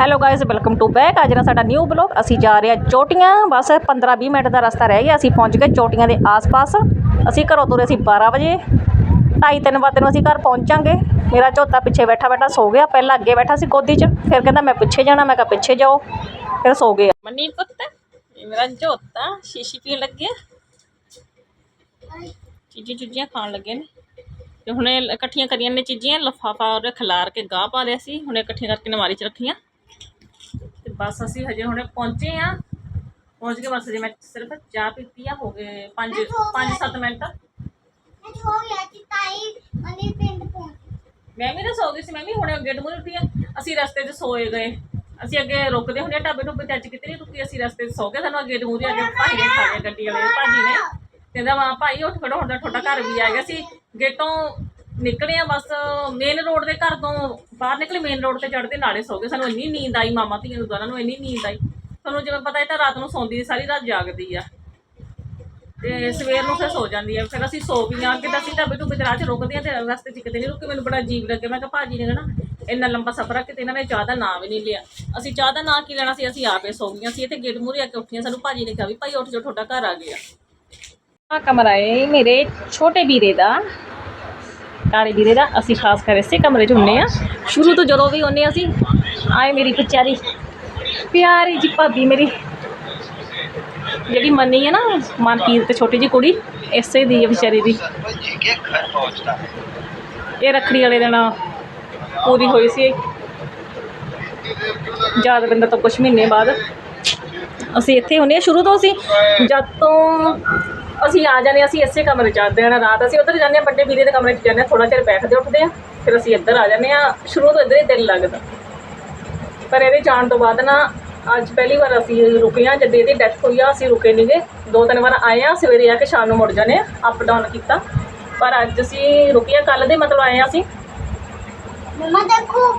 Hello guys welcome to back ਅੱਜ ਨਾ ਸਾਡਾ ਨਿਊ ਬਲੌਗ ਅਸੀਂ ਜਾ ਰਹੇ ਹਾਂ ਚੋਟੀਆਂ। ਬਸ 15-20 ਮਿੰਟ ਦਾ ਰਸਤਾ ਰਹਿ ਗਿਆ, ਅਸੀਂ ਪਹੁੰਚ ਗਏ ਚੋਟੀਆਂ ਦੇ ਆਸ-ਪਾਸ। ਅਸੀਂ ਘਰੋਂ ਤੁਰੇ ਸੀ 12 ਵਜੇ। ਢਾਈ ਤਿੰਨ ਵਜੇ ਨੂੰ ਅਸੀਂ ਘਰ ਪਹੁੰਚਾਂਗੇ। ਮੇਰਾ ਝੋਤਾ ਪਿੱਛੇ ਬੈਠਾ ਬੈਠਾ ਸੋ ਗਿਆ, ਪਹਿਲਾਂ ਅੱਗੇ ਬੈਠਾ ਸੀ ਗੋਦੀ 'ਚ। ਫਿਰ ਕਹਿੰਦਾ, ਮੈਂ ਪਿੱਛੇ ਜਾਣਾ। ਮੈਂ ਕਿਹਾ, ਪਿੱਛੇ ਜਾਓ। ਫਿਰ ਸੋ ਗਿਆ। ਮੰਨੀ ਪੁੱਤ, ਇਹ ਮੇਰਾ ਝੋਤਾ ਸ਼ੀਸ਼ੀ ਪੀਣ ਲੱਗਿਆ। ਚੀਜ਼ੀ ਚੁੱਜੀਆਂ ਖਾਣ ਲੱਗੇ ਨੇ। ਤੇ ਹੁਣੇ ਇਕੱਠੀਆਂ ਕਰੀਆਂ ਨੇ ਚੀਜ਼ੀਆਂ, ਲਫਾਫਾ ਉਹਦੇ ਖਿਲਾਰ ਕੇ ਗਾਹ ਪਾ ਲਿਆ ਸੀ। ਹੁਣੇ ਇਕੱਠੀਆਂ ਕਰਕੇ ਨਵਾਰੀ 'ਚ ਰੱਖੀਆਂ। ਤੇ ਬਸ ਅਸੀਂ ਹਜੇ ਹੁਣੇ ਪਹੁੰਚੇ ਆ ਪਹੁੰਚ ਕੇ ਬਸ ਹਜੇ ਮੈਂ ਸਿਰਫ ਚਾਹ ਪੀਤੀ ਆ ਹੋ ਗਏ 5 5-7 ਮਿੰਟ। ਹੋ ਗਿਆ ਕਿ ਤਾਈ ਮਨੀ ਪਿੰਡ ਪਹੁੰਚ ਮੈਂ ਵੀ ਤਾਂ ਸੋ ਗਈ ਸੀ ਮੈਂ ਵੀ ਹੁਣੇ ਅੱਗੇ ਡਮੂਰ ਉੱਠੀ ਆ। ਅਸੀਂ ਰਸਤੇ 'ਚ ਸੋਏ ਗਏ। ਅਸੀਂ ਅੱਗੇ ਰੁਕਦੇ ਹੁੰਦੇ ਆ ਢਾਬੇ ਢੁੱਬੇ ਤੇ ਅੱਜ ਕਿਤੇ ਨਹੀਂ ਰੁਕੀ ਅਸੀਂ ਰਸਤੇ 'ਚ ਸੋ ਗਏ। ਸਾਨੂੰ ਅੱਗੇ ਡਮੂਰ ਅੱਗੇ ਭਾਈ ਨੇ ਖਾ ਗੱਡੀ ਵਾਲੇ ਭਾਜੀ ਨੇ। ਕਹਿੰਦਾ ਵਾ ਭਾਈ ਉੱਠ ਖੜੋ ਹੁੰਦਾ ਤੁਹਾਡਾ ਘਰ ਵੀ ਆ ਗਿਆ ਸੀ। ਗੇਟੋਂ ਨਿਕਲੇ ਆ ਬਸ ਮੇਨ ਰੋਡ ਦੇ ਘਰ ਤੋਂ ਬਾਹਰ ਨਿਕਲੇ ਮੇਨ ਰੋਡ ਤੇ ਚੜ੍ਹਦੇ ਨਾਲੇ ਸੋ ਗਏ। ਸਾਨੂੰ ਇੰਨੀ ਨੀਂਦ ਆਈ, ਮਾਮਾ ਧੀਆਂ ਨੂੰ ਦੋਨਾਂ ਨੂੰ ਇੰਨੀ ਨੀਂਦ ਆਈ। ਤੁਹਾਨੂੰ ਜਿਵੇਂ ਪਤਾ ਇਹ ਤਾਂ ਰਾਤ ਨੂੰ ਸੌਂਦੀ ਸਾਰੀ ਰਾਤ ਜਾਗਦੀ ਆ। ਤੇ ਸਵੇਰ ਨੂੰ ਫਿਰ ਸੋ ਜਾਂਦੀ ਹੈ ਫਿਰ ਅਸੀਂ ਸੋ ਗਈਆਂ ਅੱਗੇ ਤਾਂ ਅਸੀਂ ਢਾਬੇ ਢੁੱਬੇ ਤੇ 'ਚ ਰੁਕਦੇ ਆ ਤੇ ਰਸਤੇ 'ਚ ਕਿਤੇ ਨਹੀਂ ਰੁਕੇ। ਮੈਨੂੰ ਬੜਾ ਅਜੀਬ ਲੱਗਿਆ। ਮੈਂ ਕਿਹਾ ਭਾਜੀ ਨੇ ਕਹਣਾ ਇੰਨਾ ਲੰਬਾ ਸਫ਼ਰ ਆ, ਕਿਤੇ ਇਹਨਾਂ ਨੇ ਚਾਹ ਦਾ ਨਾਂ ਵੀ ਨਹੀਂ ਲਿਆ। ਅਸੀਂ ਚਾਹ ਦਾ ਨਾਂ ਕੀ ਲੈਣਾ ਸੀ? ਅਸੀਂ ਆਪੇ ਸੋ ਗਈਆਂ ਸੀ ਇੱਥੇ ਗੇਟ ਮੂਹਰੇ ਆ ਕੇ ਉੱਠੀਆਂ। ਸਾਨੂੰ ਭਾਜੀ ਨੇ ਕਿਹਾ ਵੀ, ਭਾਈ ਉੱਠ ਜਾਓ, ਤੁਹਾਡਾ ਘਰ ਆ ਗਿਆ। ਆ ਕਮਰਾ ਹੈ ਮੇਰੇ ਛੋਟੇ ਵੀਰੇ ਦਾ। ਕਾਰੇ ਵੀਰੇ ਦਾ ਅਸੀਂ ਖਾਸ ਕਰ ਇਸੇ ਕਮਰੇ 'ਚ ਹੁੰਨੇ ਆ। ਸ਼ੁਰੂ ਤੋਂ ਜਦੋਂ ਵੀ ਹੁੰਨੇ ਅਸੀਂ ਆਏ ਮੇਰੀ ਪਿਚਾਰੀ। ਪਿਆਰੀ ਜੀ ਭਾਬੀ ਮੇਰੀ। ਜਿਹੜੀ ਮੰਨੀ ਹੈ ਨਾ ਮਨਕੀਰਤ ਛੋਟੀ ਜੀ ਕੁੜੀ ਇਸੇ ਦੀ ਹੈ ਵਿਚਾਰੀ ਦੀ। ਇਹ ਰਖੜੀ ਵਾਲੇ ਦਿਨ ਪੂਰੀ ਹੋਈ ਸੀ। ਜਾਦਵਿੰਦਰ ਤੋਂ ਕੁਛ ਮਹੀਨੇ ਬਾਅਦ। ਅਸੀਂ ਇੱਥੇ ਹੁੰਨੇ ਆ। ਸ਼ੁਰੂ ਤੋਂ ਅਸੀਂ ਜਦ ਤੋਂ ਅਸੀਂ ਆ ਜਾਂਦੇ ਹਾਂ, ਅਸੀਂ ਇਸੇ ਕਮਰੇ 'ਚ ਆਉਂਦੇ ਹਾਂ ਰਾਤ। ਅਸੀਂ ਉੱਧਰ ਜਾਂਦੇ ਹਾਂ ਵੱਡੇ ਵੀਰੇ ਦੇ ਕਮਰੇ 'ਚ ਜਾਂਦੇ ਹਾਂ ਥੋੜਾ ਚਿਰ ਬੈਠਦੇ ਉੱਠਦੇ ਆ ਫਿਰ ਅਸੀਂ ਇੱਧਰ ਆ ਜਾਂਦੇ ਆ ਸ਼ੁਰੂ ਤੋਂ ਇੱਧਰ ਹੀ ਦਿਲ ਲੱਗਦਾ। ਪਰ ਇਹਦੇ ਜਾਣ ਤੋਂ ਬਾਅਦ ਨਾ ਅੱਜ ਪਹਿਲੀ ਵਾਰ ਅਸੀਂ ਰੁਕੇ ਹਾਂ ਜਦ ਇਹਦੀ ਡੈਥ ਹੋਈ ਆ ਅਸੀਂ ਰੁਕੇ ਨਹੀਂਗੇ ਦੋ ਤਿੰਨ ਵਾਰ ਆਏ ਆ ਸਵੇਰੇ ਆ ਕੇ ਸ਼ਾਮ ਨੂੰ ਮੁੜ ਜਾਂਦੇ ਆ ਅਪ ਡਾਊਨ ਕੀਤਾ। ਪਰ ਅੱਜ ਅਸੀਂ ਰੁਕੇ ਕੱਲ ਦੇ ਮਤਲਬ ਆਏ ਆ ਅਸੀਂ। ਮਮਾ ਦੇਖੋ।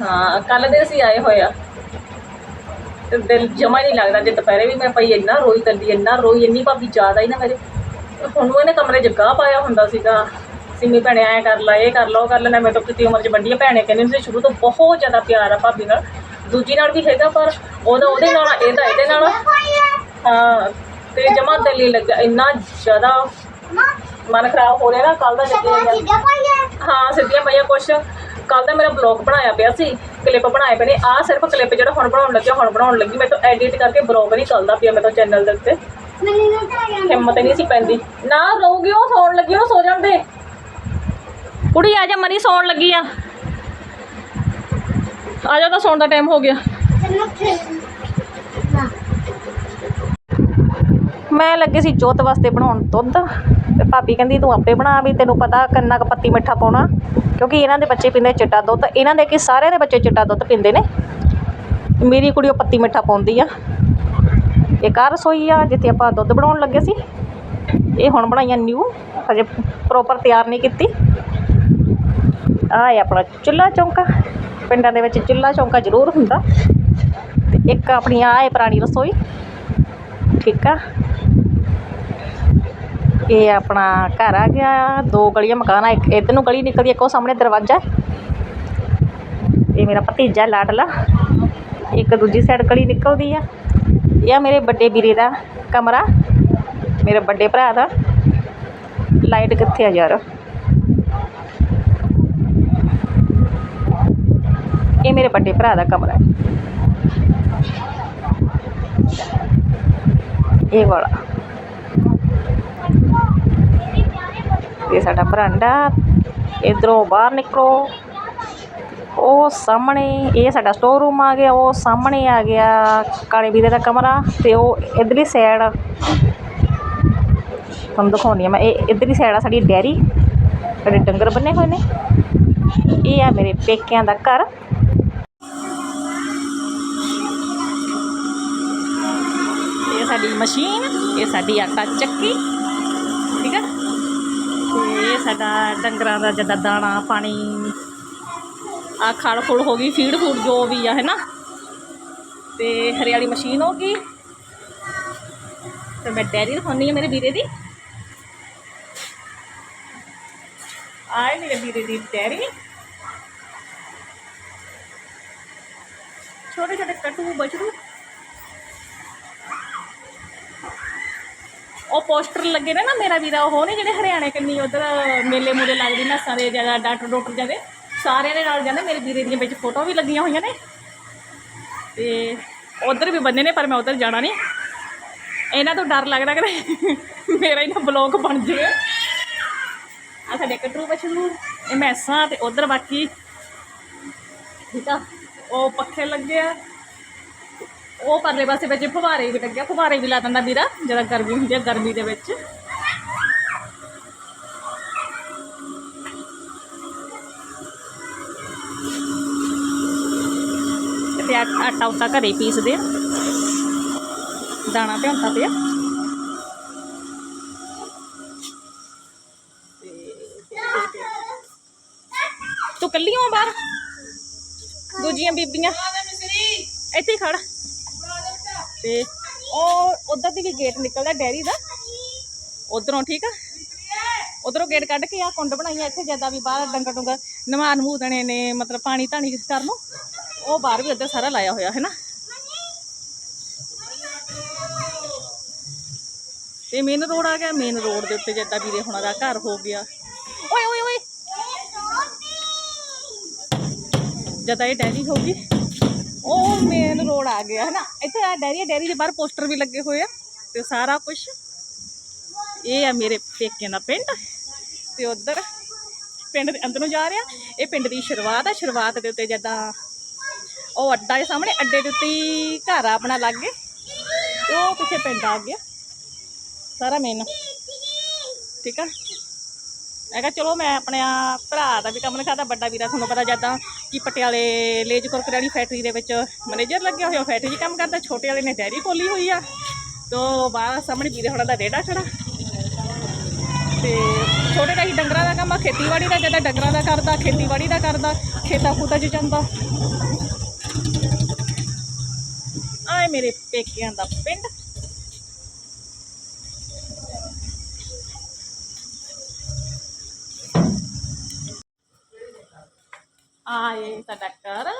ਹਾਂ ਕੱਲ ਦੇ ਅਸੀਂ ਆਏ ਹੋਏ ਆ ਤੇ ਦਿਲ ਜਮਾ ਨਹੀਂ ਲੱਗਦਾ ਜੇ ਦੁਪਹਿਰੇ ਵੀ ਮੈਂ ਪਈ ਇੰਨਾ ਰੋਈ ਤੰਦੀ ਇੰਨਾ ਰੋਈ ਇੰਨੀ ਭਾਬੀ ਜ਼ਿਆਦਾ ਹੀ ਨਾ ਮੇਰੇ। ਹੁਣ ਨੂੰ ਇਹਨੇ ਕਮਰੇ 'ਚ ਗਾਹ ਪਾਇਆ ਹੁੰਦਾ ਸੀਗਾ। ਸਿੰਮੀ ਭੈਣੇ ਐਂ ਕਰ ਲਾ ਇਹ ਕਰ ਲਾ ਉਹ ਕਰ ਲੈ ਮੈਂ ਤਾਂ ਕਿਤੇ ਉਮਰ 'ਚ ਵੱਡੀ ਆ ਭੈਣੇ ਕਹਿੰਦੇ ਸੀ ਸ਼ੁਰੂ ਤੋਂ ਬਹੁਤ ਜ਼ਿਆਦਾ ਪਿਆਰ ਆ ਭਾਬੀ ਨਾਲ। ਦੂਜੀ ਨਾਲ ਵੀ ਹੈਗਾ ਪਰ ਉਹਦਾ ਉਹਦੇ ਨਾਲ ਇਹਦਾ ਇਹਦੇ ਨਾਲ। ਹਾਂ ਤੇ ਜਮਾ ਦਿਲ ਨਹੀਂ ਲੱਗਾ ਇੰਨਾ ਜ਼ਿਆਦਾ ਮਨ ਖਰਾਬ ਹੋ ਰਿਹਾ ਨਾ ਕੱਲ ਦਾ ਜੱਗੇ ਹਾਂ ਸਿੱਧੀਆਂ ਪਈਆਂ ਕੁਛ। ਕੱਲ ਦਾ ਮੇਰਾ ਬਲੌਗ ਬਣਾਇਆ ਪਿਆ ਸੀ ਕਲਿੱਪ ਬਣਾਏ ਪਏ ਨੇ। ਆਹ ਸਿਰਫ ਕਲਿੱਪ ਜਿਹੜਾ ਹੁਣ ਬਣਾਉਣ ਲੱਗਿਆ ਹੁਣ ਬਣਾਉਣ ਲੱਗੀ। ਮੈਂ ਤਾਂ ਐਡਿਟ ਕਰਕੇ ਬਲੌਗ ਨਹੀਂ ਚੱਲਦਾ ਪਿਆ ਮੇਰੇ ਤੋਂ ਚੈਨਲ ਦੇ ਉੱਤੇ। ਹਿੰਮਤ ਨਹੀਂ ਸੀ ਪੈਂਦੀ। ਨਾ ਰੋਗੀ ਉਹ ਸੌਣ ਲੱਗੀ ਉਹ ਸੋ ਜਾਂਦੇ। ਕੁੜੀ ਆ ਜਾ ਮਨੀ ਸੌਣ ਲੱਗੀ ਆ। ਆ ਜਾ ਤਾਂ ਸੌਣ ਦਾ ਟਾਈਮ ਹੋ ਗਿਆ। ਮੈਂ ਲੱਗੇ ਸੀ ਜੋਤ ਵਾਸਤੇ ਬਣਾਉਣ ਦੁੱਧ। ਤੇ ਭਾਬੀ ਕਹਿੰਦੀ ਤੂੰ ਆਪੇ ਬਣਾ ਵੀ, ਤੈਨੂੰ ਪਤਾ ਕਿੰਨਾ ਕੁ ਪੱਤੀ ਮਿੱਠਾ ਪਾਉਣਾ। ਕਿਉਂਕਿ ਇਹਨਾਂ ਦੇ ਬੱਚੇ ਪੀਂਦੇ ਚਿੱਟਾ ਦੁੱਧ, ਇਹਨਾਂ ਦੇ ਕਿ ਸਾਰਿਆਂ ਦੇ ਬੱਚੇ ਚਿੱਟਾ ਦੁੱਧ ਪੀਂਦੇ ਨੇ। ਮੇਰੀ ਕੁੜੀ ਉਹ ਪੱਤੀ ਮਿੱਠਾ ਪਾਉਂਦੀ ਆ। ਇਹ ਘਰ ਰਸੋਈ ਆ, ਜਿੱਥੇ ਆਪਾਂ ਦੁੱਧ ਬਣਾਉਣ ਲੱਗੇ ਸੀ। ਇਹ ਹੁਣ ਬਣਾਈਆਂ ਨਿਊ ਹਜੇ ਪ੍ਰੋਪਰ ਤਿਆਰ ਨਹੀਂ ਕੀਤੀ। ਆ ਹੈ ਆਪਣਾ ਚੁੱਲ੍ਹਾ ਚੌਂਕਾ। ਪਿੰਡਾਂ ਦੇ ਵਿੱਚ ਚੁੱਲ੍ਹਾ ਚੌਂਕਾ ਜ਼ਰੂਰ ਹੁੰਦਾ। ਤੇ ਇੱਕ ਆਪਣੀ ਆ ਹੈ ਪੁਰਾਣੀ ਰਸੋਈ। ਠੀਕ ਆ। ਇਹ ਆਪਣਾ ਘਰ ਆ ਗਿਆ, ਦੋ ਗਲੀਆਂ ਮਕਾਨ ਆ, ਇੱਕ ਇੱਧਰ ਨੂੰ ਗਲੀ ਨਿਕਲਦੀ, ਇੱਕ ਉਹ ਸਾਹਮਣੇ ਦਰਵਾਜ਼ਾ। ਇਹ ਮੇਰਾ ਭਤੀਜਾ ਲਾਡਲਾ, ਇੱਕ ਦੂਜੀ ਸਾਈਡ ਗਲੀ ਨਿਕਲਦੀ ਆ। ਇਹ ਆ ਮੇਰੇ ਵੱਡੇ ਵੀਰੇ ਦਾ ਕਮਰਾ, ਮੇਰੇ ਵੱਡੇ ਭਰਾ ਦਾ। ਲਾਈਟ ਕਿੱਥੇ ਆ ਯਾਰ? ਇਹ ਮੇਰੇ ਵੱਡੇ ਭਰਾ ਦਾ ਕਮਰਾ ਹੈ। ਇਹ ਵਾਲਾ। ਇਹ ਸਾਡਾ ਬਰਾਂਡਾ ਇਧਰੋਂ ਬਾਹਰ ਨਿਕਲੋ। ਉਹ ਸਾਹਮਣੇ, ਇਹ ਸਾਡਾ ਸਟੋਰ ਰੂਮ ਆ ਗਿਆ। ਉਹ ਸਾਹਮਣੇ ਆ ਗਿਆ ਕਾਲੇ ਵੀਰੇ ਦਾ ਕਮਰਾ ਤੇ ਉਹ ਇਧਰਲੀ ਸਾਈਡ ਤੁਹਾਨੂੰ ਦਿਖਾਉਣੀ ਆ ਮੈਂ। ਇਹ ਇਧਰਲੀ ਸਾਈਡ ਆ ਸਾਡੀ ਡੈਰੀ। ਸਾਡੇ ਡੰਗਰ ਬੰਨੇ ਹੋਏ ਨੇ। ਇਹ ਆ ਮੇਰੇ ਪੇਕਿਆਂ ਦਾ ਘਰ। ਇਹ ਸਾਡੀ ਮਸ਼ੀਨ, ਇਹ ਸਾਡੀ ਆਟਾ ਚੱਕੀ। ਸਾਡਾ ਡੰਗਰਾਂ ਦਾ ਜਿੱਦਾਂ ਦਾਣਾ, ਪਾਣੀ ਆ ਖੜ ਖੁੜ ਹੋ ਗਈ ਫੀਡ ਫੂਡ ਜੋ ਵੀ ਆ ਹੈ ਨਾ ਤੇ ਹਰਿਆਲੀ ਮਸ਼ੀਨ ਹੋ ਗਈ। ਤੇ ਮੈਂ ਡੈਰੀ ਦਿਖਾਉਂਦੀ ਆ ਮੇਰੇ ਵੀਰੇ ਦੀ। ਆਏ ਮੇਰੇ ਵੀਰੇ ਦੀ ਡੈਰੀ। ਛੋਟੇ ਛੋਟੇ ਕਟੂ ਬਛੜੂ ਉਹ ਪੋਸਟਰ ਲੱਗੇ ਨੇ ਨਾ ਮੇਰਾ ਵੀਰਾ ਉਹ ਨੇ ਜਿਹੜੇ ਹਰਿਆਣੇ ਕੰਨੀ ਉਧਰ ਮੇਲੇ ਮੂਲੇ ਲੱਗਦੇ ਨਸਾਂ ਦੇ ਜ਼ਿਆਦਾ ਡਾਕਟਰ ਡਾਕਟਰ ਜਾਂਦੇ ਸਾਰਿਆਂ ਦੇ ਨਾਲ ਜਾਂਦੇ, ਮੇਰੇ ਵੀਰੇ ਦੀਆਂ ਵਿੱਚ ਫੋਟੋ ਵੀ ਲੱਗੀਆਂ ਹੋਈਆਂ ਨੇ। ਤੇ ਉਧਰ ਵੀ ਬੰਦੇ ਨੇ, ਪਰ ਮੈਂ ਉਧਰ ਜਾਣਾ ਨਹੀਂ। ਇਹਨਾਂ ਤੋਂ ਡਰ ਲੱਗਦਾ ਕਿ ਮੇਰਾ ਹੀ ਨਾ ਬਲੌਗ ਬਣ ਜਾਵੇ। ਆ ਸਾਡੇ ਕਟਰੂ ਬਛੜੂ ਇਹ ਮੈਸਾਂ ਤੇ ਉਧਰ ਬਾਕੀ, ਠੀਕ ਆ, ਉਹ ਪੱਖੇ ਲੱਗੇ ਆ। ਉਹ ਪਰਲੇ ਪਾਸੇ ਵਿੱਚ ਫੁਹਾਰੇ ਵੀ ਲੱਗਿਆ ਫੁਹਾਰੇ ਵੀ ਲਾ ਦਿੰਦਾ ਵੀਰਾ, ਜਦੋਂ ਗਰਮੀ ਹੁੰਦੀ ਆ, ਗਰਮੀ ਦੇ ਵਿੱਚ। ਤੇ ਆ- ਆਟਾ ਉਟਾ ਘਰੇ ਹੀ ਪੀਸਦੇ ਆ। ਦਾਣਾ ਭਿਉਂਤਾ ਪਿਆ। ਤੂੰ ਕੱਲੀ ਹੋ ਬਾਹਰ? ਦੂਜੀਆਂ ਬੀਬੀਆਂ? ਇੱਥੇ ਹੀ ਖੜ। ਤੇ ਉਹ ਉਧਰ ਦੀ ਵੀ ਗੇਟ ਨਿਕਲਦਾ ਡੈਰੀ ਦਾ। ਉਧਰੋਂ ਠੀਕ ਆ? ਉਧਰੋਂ ਗੇਟ ਕੱਢ ਕੇ ਆ ਕੁੰਡ ਬਣਾਈਆਂ ਇੱਥੇ ਜ਼ਿਆਦਾ ਵੀ ਬਾਹਰ ਡੰਗਰ ਡੁੰਗਰ ਨਵਾ ਨਮੂ ਨੇ, ਮਤਲਬ ਪਾਣੀ ਧਾਣੀ ਕਰਨ ਨੂੰ, ਉਹ ਬਾਹਰ ਵੀ ਉੱਧਰ ਸਾਰਾ ਲਾਇਆ ਹੋਇਆ ਹੈ ਨਾ ਤੇ ਮੇਨ ਰੋਡ ਆ ਗਿਆ ਮੇਨ ਰੋਡ ਦੇ ਉੱਤੇ ਜਿੱਦਾਂ ਵੀਰੇ ਹੁਣਾਂ ਦਾ ਘਰ ਹੋ ਗਿਆ। ਓਏ ਓਏ ਓਏ! ਜਦ ਇਹ ਡੈਰੀ ਹੋ ਗਈ। ਉਹ ਮੇਨ ਰੋਡ ਆ ਗਿਆ ਹੈ ਨਾ ਇੱਥੇ ਆ ਡੈਰੀ ਡੈਰੀ ਦੇ ਬਾਹਰ ਪੋਸਟਰ ਵੀ ਲੱਗੇ ਹੋਏ ਆ ਤੇ ਸਾਰਾ ਕੁਝ ਇਹ ਆ ਮੇਰੇ ਪੇਕਿਆਂ ਦਾ ਪਿੰਡ ਤੇ ਉਧਰ ਪਿੰਡ ਦੇ ਅੰਦਰ ਨੂੰ ਜਾ ਰਿਹਾ। ਇਹ ਪਿੰਡ ਦੀ ਸ਼ੁਰੂਆਤ ਆ, ਸ਼ੁਰੂਆਤ ਦੇ ਉੱਤੇ ਜਦਾਂ ਉਹ ਅੱਡਾ ਦੇ ਸਾਹਮਣੇ ਅੱਡੇ ਦੇ ਉੱਤੇ ਹੀ ਘਰ ਆ ਆਪਣਾ ਲੱਗੇ। ਤੇ ਉਹ ਪਿੱਛੇ ਪਿੰਡ ਆ ਗਿਆ। ਸਾਰਾ ਮੇਨ ਠੀਕ ਆ? ਮੈਂ ਕਿਹਾ ਚਲੋ ਮੈਂ ਆਪਣੇ ਭਰਾ ਦਾ ਵੀ ਕੰਮ ਲਿਖਾਤਾ ਵੱਡਾ ਵੀਰਾ ਤੁਹਾਨੂੰ ਪਤਾ ਜਦਾਂ ਕਿ ਪਟਿਆਲੇ ਲੇਜ ਕੁਰਕਰੇ ਫੈਕਟਰੀ ਦੇ ਵਿੱਚ ਮੈਨੇਜਰ ਲੱਗਿਆ ਹੋਇਆ ਫੈਕਟਰੀ 'ਚ ਕੰਮ ਕਰਦਾ, ਛੋਟੇ ਵਾਲੇ ਨੇ ਡੈਰੀ ਖੋਲੀ ਹੋਈ ਆ। ਤੋ ਬਾਹਰ ਸਾਹਮਣੇ ਵੀਰੇ ਹੋਣਾ ਦਾ ਰੇੜਾ ਖੜਾ। ਤੇ ਛੋਟੇ ਦਾ ਹੀ ਡੰਗਰਾਂ ਦਾ ਕੰਮ ਆ, ਖੇਤੀਬਾੜੀ ਦਾ, ਜਦਾਂ ਡੰਗਰਾਂ ਦਾ ਕਰਦਾ, ਖੇਤੀਬਾੜੀ ਦਾ ਕਰਦਾ, ਖੇਤਾਂ ਖੂਤਾਂ 'ਚ ਜਾਂਦਾ। ਆਏ ਮੇਰੇ ਪੇਕਿਆਂ ਦਾ ਪਿੰਡ। ਆਏ ਸਾਡਾ ਘਰ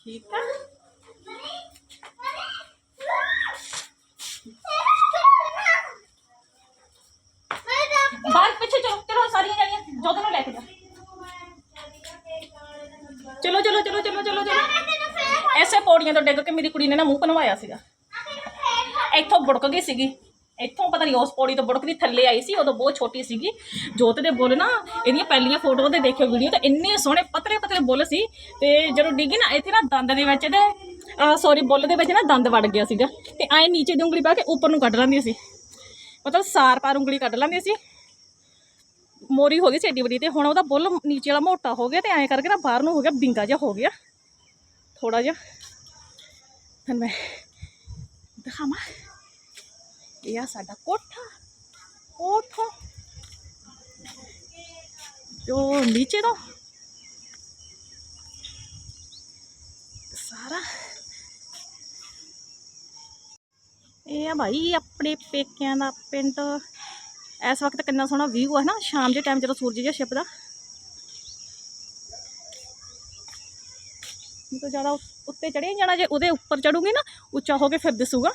ਠੀਕ ਆ ਬਾਹਰ ਪਿੱਛੇ ਚਲੋ ਚਲੋ ਸਾਰੀਆਂ ਜਾਣੀਆਂ ਜੋਤ ਨੂੰ ਲੈ ਕੇ ਜਾ ਚਲੋ ਚਲੋ ਚਲੋ ਚਲੋ ਚਲੋ ਚਲੋ ਐਸੇ ਪੌੜੀਆਂ ਤੋਂ ਡਿੱਗ ਕੇ ਮੇਰੀ ਕੁੜੀ ਨੇ ਨਾ ਮੂੰਹ ਬਣਵਾਇਆ ਸੀਗਾ ਇੱਥੋਂ ਬੁੜਕ ਗਈ ਸੀਗੀ ਇੱਥੋਂ ਪਤਾ ਨਹੀਂ ਉਸ ਪੌੜੀ ਤੋਂ ਬੁੜਕਦੀ ਥੱਲੇ ਆਈ ਸੀ, ਉਦੋਂ ਬਹੁਤ ਛੋਟੀ ਸੀਗੀ। ਜੋਤ ਦੇ ਬੁੱਲ ਨਾ, ਇਹਦੀਆਂ ਪਹਿਲੀਆਂ ਫੋਟੋਆਂ ਤੇ ਦੇਖਿਓ ਵੀਡੀਓ ਤੇ ਇੰਨੇ ਸੋਹਣੇ ਪਤਲੇ ਪਤਲੇ ਬੁੱਲ ਸੀ ਤੇ ਜਦੋਂ ਡਿੱਗੀ ਨਾ, ਇੱਥੇ ਨਾ ਦੰਦ ਦੇ ਵਿੱਚ ਇਹਦੇ ਸੌਰੀ ਬੁੱਲ ਦੇ ਵਿੱਚ ਨਾ ਦੰਦ ਵੜ ਗਿਆ ਸੀਗਾ ਤੇ ਐਂ ਨੀਚੇ ਦੀ ਉਂਗਲੀ ਪਾ ਕੇ ਉੱਪਰ ਨੂੰ ਕੱਢ ਲੈਂਦੀ ਸੀ। ਮਤਲਬ ਸਾਰ ਪਾਰ ਉਂਗਲੀ ਕੱਢ ਲੈਂਦੀ ਸੀ। ਮੋਰੀ ਹੋ ਗਈ ਸੀ ਏਡੀ ਵੱਡੀ ਤੇ ਹੁਣ ਉਹਦਾ ਬੁੱਲ ਨੀਚੇ ਵਾਲਾ ਮੋਟਾ ਹੋ ਗਿਆ ਤੇ ਐਂ ਕਰਕੇ ਨਾ ਬਾਹਰ ਨੂੰ ਹੋ ਗਿਆ, ਬਿੰਗਾ ਜਿਹਾ ਹੋ ਗਿਆ। ਥੋੜਾ ਜਿਹਾ। ਹੁਣ ਮੈਂ ਦਿਖਾਵਾਂ। ਇਹ ਆ ਸਾਡਾ ਕੋਠਾ ਕੋਠਾ। ਜੋ ਨੀਚੇ ਤੋਂ ਸਾਰਾ। ਇਹ ਆ ਭਾਈ ਆਪਣੇ ਪੇਕਿਆਂ ਦਾ ਪਿੰਡ। ਇਸ ਵਕਤ ਕਿੰਨਾ ਸੋਹਣਾ ਵਿਊ ਹੈ ਨਾ, ਸ਼ਾਮ ਦੇ ਟਾਈਮ ਜਦੋਂ ਸੂਰਜ ਜਿਹਾ ਛਿਪਦਾ ਨਹੀਂ ਜ਼ਿਆਦਾ ਉੱਤੇ ਚੜੇ ਜਾਣਾ, ਜੇ ਉਹਦੇ ਉੱਪਰ ਚੜੂਗੀ ਨਾ, ਉੱਚਾ ਹੋ ਕੇ ਫਿਰ ਦਿਸੂਗਾ।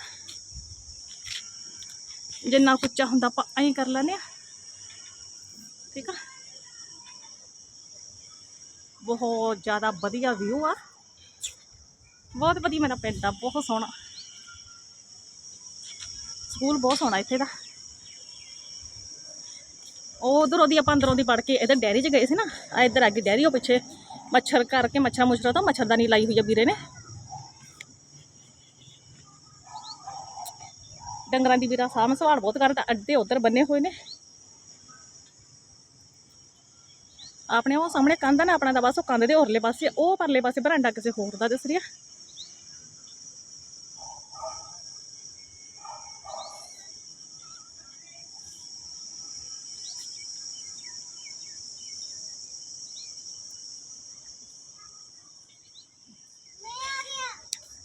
ਜਿੰਨਾ ਕੁ ਉੱਚਾ ਹੁੰਦਾ ਆਪਾਂ ਐਂ ਕਰ ਲੈਂਦੇ ਆ ਠੀਕ ਆ? ਬਹੁਤ ਜ਼ਿਆਦਾ ਵਧੀਆ ਵਿਊ ਆ। ਬਹੁਤ ਵਧੀਆ ਮੇਰਾ ਪਿੰਡ ਆ, ਬਹੁਤ ਸੋਹਣਾ। ਸਕੂਲ ਬਹੁਤ ਸੋਹਣਾ ਇੱਥੇ ਦਾ। ਉਹ ਉਧਰੋਂ ਦੀ ਆਪਾਂ ਅੰਦਰੋਂ ਦੀ ਵੜ ਕੇ ਇੱਧਰ ਡੈਰੀ 'ਚ ਗਏ ਸੀ ਨਾ। ਆ ਇੱਧਰ ਅੱਗੇ ਡੈਰੀ, ਉਹ ਪਿੱਛੇ ਮੱਛਰ ਕਰਕੇ ਮੱਛਰਾਂ ਮੁੱਛਰਾਂ ਤੋਂ ਮੱਛਰਦਾਨੀ ਲਾਈ ਹੋਈ ਆ ਵੀਰੇ ਨੇ। ਡੰਗਰਾਂ ਦੀ ਵੀਰਾ ਸਾਂਭ ਸੰਭਾਲ ਬਹੁਤ ਕਰਦਾ ਅੱਡੇ ਉਧਰ ਬੰਨੇ ਹੋਏ ਨੇ। ਆਪਣੇ ਉਹ ਸਾਹਮਣੇ ਕੰਧ ਨਾ, ਆਪਣਾ ਦਾ ਬਸ ਉਹ ਕੰਧ ਦੇ ਹੋਰਲੇ ਪਾਸੇ, ਉਹ ਪਰਲੇ ਪਾਸੇ ਬਰਾਂਡਾ ਕਿਸੇ ਹੋਰ ਦਾ, ਦਿਸ ਰਿਹਾ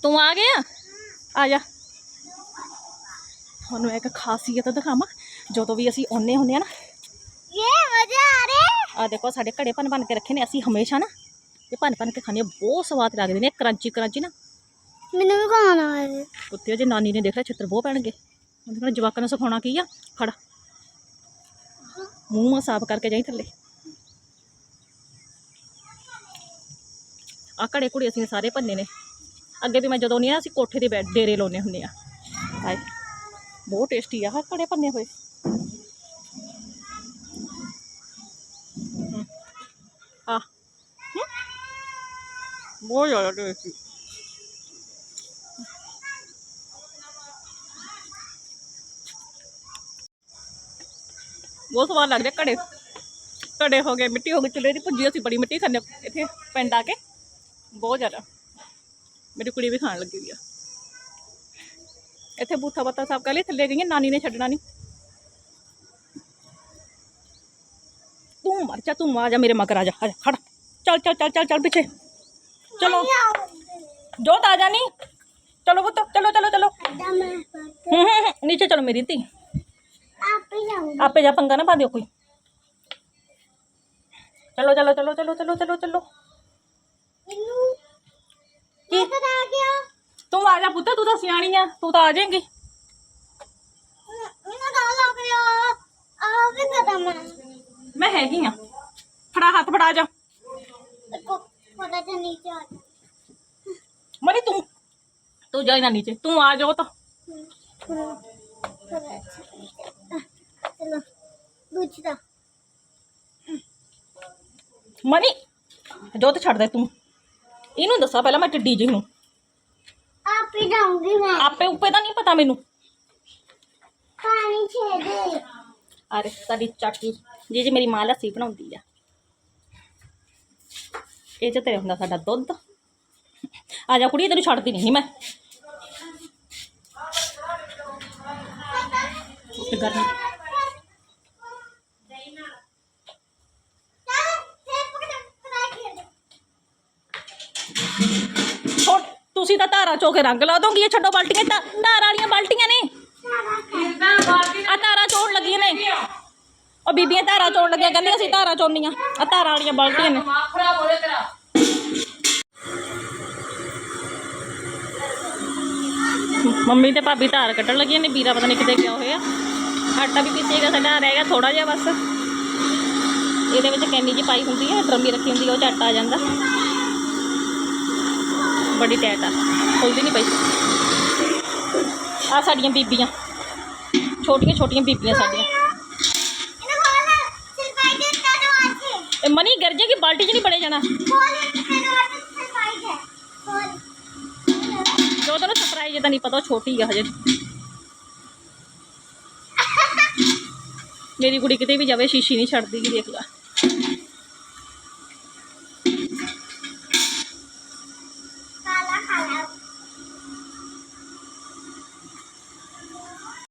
ਤੂੰ ਆ ਗਿਆ? ਆ ਜਾ। ਤੁਹਾਨੂੰ ਇੱਕ ਖਾਸੀਅਤ ਦਿਖਾਵਾਂ। ਜਦੋਂ ਵੀ ਅਸੀਂ ਆਉਨੇ ਹੁੰਦੇ ਆ ਨਾ ਇਹ ਮਜ਼ਾ ਆ ਰਿਹਾ ਆ ਦੇਖੋ ਸਾਡੇ ਘੜੇ ਭੰਨ ਭੰਨ ਕੇ ਰੱਖੇ ਨੇ ਅਸੀਂ ਹਮੇਸ਼ਾ ਨਾ। ਇਹ ਭੰਨ ਭੰਨ ਕੇ ਖਾਣੇ ਬਹੁਤ ਸਵਾਦ ਲੱਗਦੇ ਨੇ ਕਰਾਂਚੀ ਕਰਾਂਚੀ ਨਾ। ਮੈਨੂੰ ਵੀ ਖਾਣਾ ਹੈ। ਕੁੱਤੇ ਜੇ ਨਾਨੀ ਨੇ ਦੇਖਿਆ ਛਿੱਤਰ ਬਹੁਤ ਪੈਣਗੇ। ਉਹਨਾਂ ਨੂੰ ਜਵਾਕਾਂ ਨੂੰ ਸਿਖਾਉਣਾ ਕੀ ਆ? ਖੜਾ ਮੂੰਹ ਮਾ ਸਾਫ਼ ਕਰਕੇ ਜਾਈ ਥੱਲੇ। ਆ ਘੜੇ ਕੁੜੀ ਅਸੀਂ ਸਾਰੇ ਭੰਨੇ ਨੇ। ਅੱਗੇ ਵੀ ਮੈਂ ਜਦੋਂ ਨਹੀਂ ਆ ਅਸੀਂ ਕੋਠੇ ਦੇ ਬੈੱਡ ਡੇਰੇ ਲਾਉਨੇ ਹੁੰਦੇ ਆ। ਹਾਏ। ਬਹੁਤ ਟੇਸਟੀ ਆ ਆਹ ਘੜੇ ਭੰਨੇ ਹੋਏ ਹਮ। ਆ ਹਮ। ਬਹੁਤ ਜ਼ਿਆਦਾ ਟੇਸਟੀ ਬਹੁਤ ਸਵਾਦ ਲੱਗਦੇ ਘੜੇ ਘੜੇ ਹੋ ਗਏ ਮਿੱਟੀ ਹੋ ਗਈ ਚੁੱਲ੍ਹੇ ਦੀ ਭੁੱਜੀ ਅਸੀਂ ਬੜੀ ਮਿੱਟੀ ਖਾਂਦੇ ਹਾਂ ਇੱਥੇ ਪਿੰਡ ਆ ਕੇ ਬਹੁਤ ਜ਼ਿਆਦਾ ਮੇਰੀ ਕੁੜੀ ਵੀ ਖਾਣ ਲੱਗੀ ਵੀ ਆ ਇੱਥੇ ਬੂਥਾ ਬੱਤਾ ਸਭ ਕਰ ਲਈ ਥੱਲੇ ਗਈਆਂ ਨਾਨੀ ਨੇ ਛੱਡਣਾ ਨਹੀਂ ਤੂੰ ਮਰ ਜਾ ਤੂੰ ਆ ਜਾ ਮੇਰੇ ਮਗਰ ਆ ਜਾ ਆ ਜਾ ਖੜ। ਚੱਲ ਚੱਲ ਚੱਲ ਚੱਲ ਚੱਲ ਪਿੱਛੇ। ਚਲੋ। ਜੋਤ ਆ ਜਾ ਨਹੀਂ ਚਲੋ ਪੁੱਤ ਚਲੋ ਚਲੋ ਚਲੋ। ਅੱਡਾ ਮੈਂ ਹੂੰ ਹੂੰ ਹੂੰ, ਨੀਚੇ ਚਲੋ ਮੇਰੀ ਧੀ। ਆਪੇ ਜਾऊंगी ਆਪੇ ਜਾ ਪੰਗਾ ਨਾ ਪਾ ਦਿਓ ਕੋਈ। ਆ ਜਾ ਪੁੱਤ ਤੂੰ ਤਾਂ ਸਿਆਣੀ ਆ ਤੂੰ ਤਾਂ ਆ ਜਾਏਂਗੀ। ਮੈਨੂੰ ਡਰ ਲੱਗ ਰਿਹਾ ਆ ਵੀ ਕਦਮ ਮੈਂ ਹੈਗੀ ਆ। ਫੜਾ ਹੱਥ ਫੜਾ ਜਾ। ਪਤਾ ਤੇ ਨੀਚੇ ਆ ਜਾ। ਮਰੀ ਤੂੰ ਤੂੰ ਜਾ ਨਾ ਨੀਚੇ ਤੂੰ ਆ ਜਾਓ ਤਾਂ। ਚਲੋ ਦੂਜਾ ਮਨੀ ਜੋਤ ਛੱਡ ਦੇ ਤੂੰ। ਇਹਨੂੰ ਦੱਸਾਂ ਪਹਿਲਾਂ ਮੈਂ ਟਿੱਡੀ ਜੀ ਨੂੰ। आपे उपे तो नहीं पता मेनु? अरे तारी चाकी जी जी मेरी माँ लस्सी बना ये चे हों सा दुद्ध। आ जा कुड़ी तेन छड़ती नहीं मैं। ਤੁਸੀਂ ਤਾਂ ਧਾਰਾ ਚੋ ਕੇ ਰੰਗ ਲਾ ਦੋਗੇ, ਇਹ ਛੱਡੋ ਬਾਲਟੀਆਂ ਤਾਂ ਧਾਰ ਵਾਲੀਆਂ ਬਾਲਟੀਆਂ ਨੇ। ਆ ਧਾਰਾ ਚੋਣ ਲੱਗੀਆਂ ਨੇ। ਉਹ ਬੀਬੀਆਂ ਧਾਰਾ ਚੋਣ ਲੱਗੀਆਂ, ਕਹਿੰਦੀਆਂ ਅਸੀਂ ਧਾਰਾ ਚੋਣੀਆਂ, ਆ ਧਾਰਾ ਵਾਲੀਆਂ ਬਾਲਟੀਆਂ ਨੇ। ਮੰਮੀ ਤੇ ਭਾਬੀ ਧਾਰ ਕੱਢਣ ਲੱਗੀਆਂ ਨੇ, ਵੀਰਾ ਪਤਾ ਨਹੀਂ ਕਿਤੇ ਗਿਆ ਹੋਇਆ। ਆਟਾ ਵੀ ਪੀਸੇਗਾ ਸਾਡਾ ਰਹਿ ਗਿਆ ਥੋੜਾ ਜਿਹਾ ਬਸ। ਇਹਦੇ ਵਿੱਚ ਕੈਨੀ ਜੀ ਪਾਈ ਹੁੰਦੀ ਹੈ, ਡਰਮੀ ਰੱਖੀ ਹੁੰਦੀ ਹੈ ਉਹ 'ਚ ਆਟਾ ਆ ਜਾਂਦਾ। बड़ी टैट आ खुलदी नहीं पाई। आ बीबिया। छोटिया छोटिया बीबिया साढ़िया। साढ़ियाँ मनी, गरजे की बाल्टी च नहीं बने जाना? जो तेन सरप्राइज़ नहीं पता, छोटी है हजे। मेरी कुड़ी कितने भी जाए शीशी नहीं छड़ती देख ला।